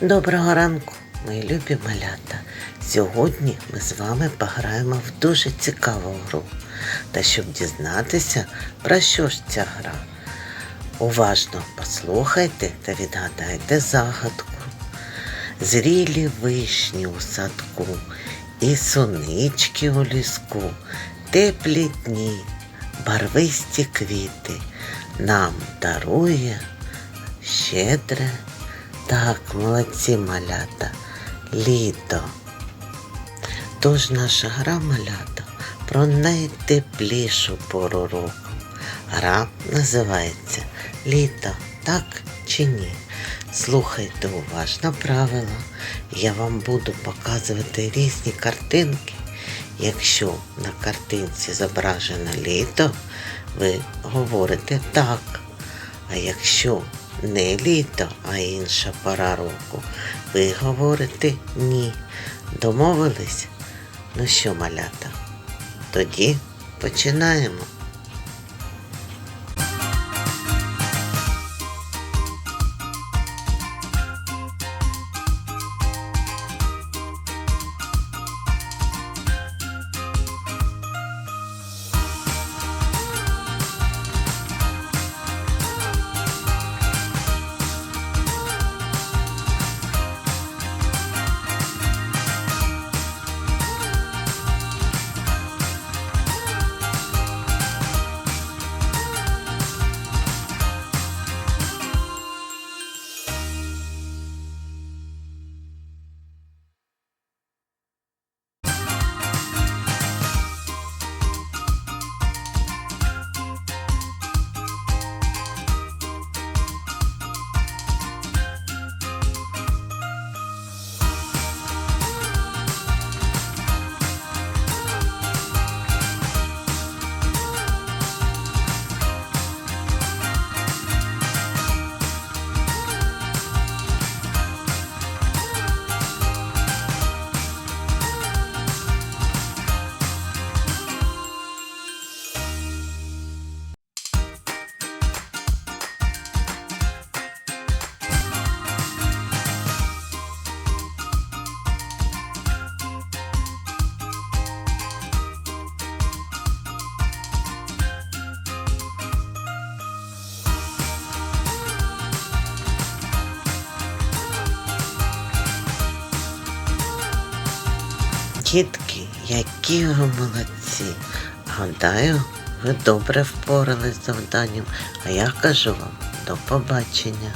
Доброго ранку, мої любі малята. Сьогодні ми з вами пограємо в дуже цікаву гру. Та щоб дізнатися, про що ж ця гра. Уважно послухайте та відгадайте загадку. Зрілі вишні у садку і сунички у ліску, теплі дні, барвисті квіти нам дарує щедре. Так, молодці малята, літо. Тож наша гра малята про найтеплішу пору року. Гра називається Літо, так чи ні? Слухайте уважно правила. Я вам буду показувати різні картинки. Якщо на картинці зображено літо, ви говорите так. А якщо не літо, а інша пора року, ви говорите ні. Домовились? Ну що, малята? Тоді починаємо. Дітки, які ви молодці. Гадаю, ви добре впорались з завданням, а я кажу вам до побачення.